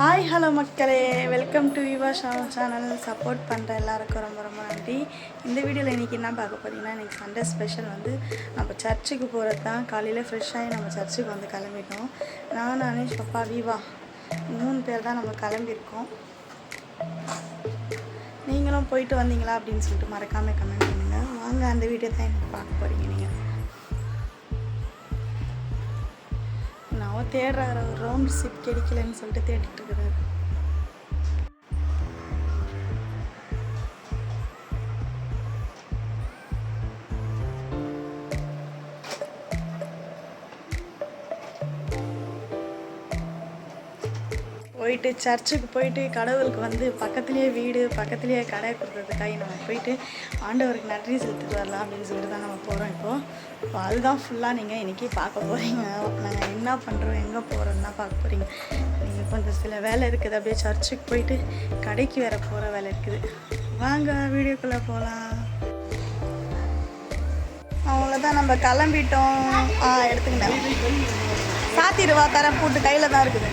Hi hello மக்களே. Welcome to Yuva channel support பண்ணுற எல்லாருக்கும் ரொம்ப ரொம்ப நன்றி. இந்த வீடியோவில் இன்றைக்கி என்ன பார்க்க போகிறீங்கன்னா இன்றைக்கி சண்டே ஸ்பெஷல் வந்து நம்ம சர்ச்சுக்கு போகிறது தான் காலையில் ஃப்ரெஷ்ஷாகி நம்ம சர்ச்சுக்கு வந்து கிளம்பிட்டோம். நான் அனீஷ் பப்பா விவா மூணு பேர் தான் நம்ம கிளம்பியிருக்கோம். நீங்களும் போயிட்டு வந்தீங்களா அப்படின்னு சொல்லிட்டு மறக்காமல் கமெண்ட் பண்ணுங்கள் வாங்க அந்த வீடியோ தான் எனக்கு பார்க்க போகிறீங்க நீங்கள் தேடுறாரு. ஒரு ரவுண்ட் சிப் கிடைக்கலன்னு சொல்லிட்டு தேடிட்டு இருக்கிறாரு போயிட்டு சர்ச்சுக்கு போயிட்டு கடவுளுக்கு வந்து பக்கத்துலேயே வீடு பக்கத்துலேயே கடை கொடுத்ததுக்காக நம்ம போயிட்டு ஆண்டவருக்கு நன்றி செலுத்திட்டு வரலாம் அப்படின்னு சொல்லிட்டு தான் நம்ம போகிறோம் இப்போது இப்போ அதுதான் ஃபுல்லாக நீங்கள் இன்றைக்கி பார்க்க போகிறீங்க நாங்கள் என்ன பண்ணுறோம் எங்கே போகிறோம்னா பார்க்க போகிறீங்க நீங்கள் கொஞ்சம் சில வேலை இருக்குது. அப்படியே சர்ச்சுக்கு போயிட்டு கடைக்கு வேற போகிற வேலை இருக்குது. வாங்க வீடியோக்குள்ளே போகலாம் அவ்வளோதான் நம்ம கிளம்பிட்டோம். ஆ எடுத்துக்கிட்டேன் சாத்திடுவா தரேன் போட்டு கையில் தான் இருக்குது.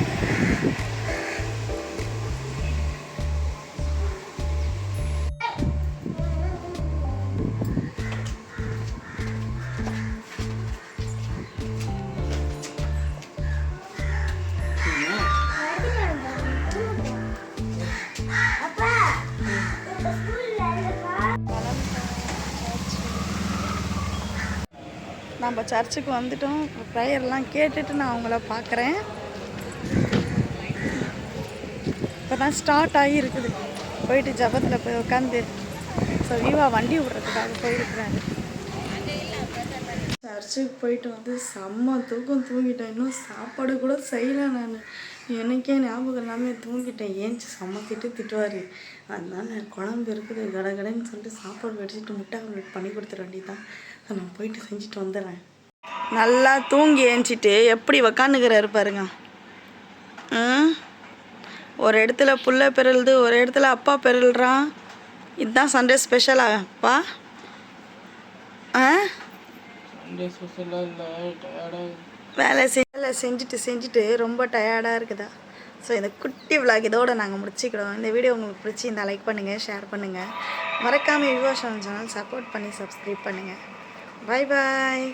நம்ம சர்ச்சுக்கு வந்துட்டோம். ப்ரேயர்லாம் கேட்டுட்டு நான் அவங்கள பார்க்குறேன். இப்போ தான் ஸ்டார்ட் ஆகி இருக்குது. போயிட்டு ஜபத்தில் போய் உட்காந்து ஸோ வீவா வண்டி விடுறதுக்காக போயிருக்கிறாரு. சர்ச்சுக்கு போயிட்டு வந்து செம்ம தூக்கம் தூங்கிட்டேன். இன்னும் சாப்பாடு கூட செய்யலை நான். எனக்கே ஞாபகம் எல்லாமே தூங்கிட்டேன். ஏஞ்சி செம்ம திட்டு திட்டுவார். அதனால குழம்பு இருக்குது கடகடன்னு சொல்லிட்டு சாப்பாடு வெடிச்சிட்டு முட்டை ஆம்லெட் பண்ணி கொடுத்துட வேண்டியதான் நான் போயிட்டு செஞ்சுட்டு வந்துடுறேன். நல்லா தூங்கி ஏஞ்சிட்டு எப்படி உக்காந்துக்கிறாரு பாருங்க. ஒரு இடத்துல புள்ள பெருளுது ஒரு இடத்துல அப்பா பெருள்றான் இதுதான் சண்டே ஸ்பெஷலாப்பா ஆ? ஸ்பெஷலாக வேலை செய் வேலை செஞ்சுட்டு செஞ்சுட்டு ரொம்ப டயர்டாக இருக்குதா? ஸோ இந்த குட்டி விளாக் இதோட நாங்கள் முடிச்சுக்கிறோம். இந்த வீடியோ உங்களுக்கு பிடிச்சிருந்தா லைக் பண்ணுங்கள் ஷேர் பண்ணுங்கள் மறக்காமல் விவாஷன் சேனல் சப்போர்ட் பண்ணி சப்ஸ்கிரைப் பண்ணுங்கள் பாய் பாய்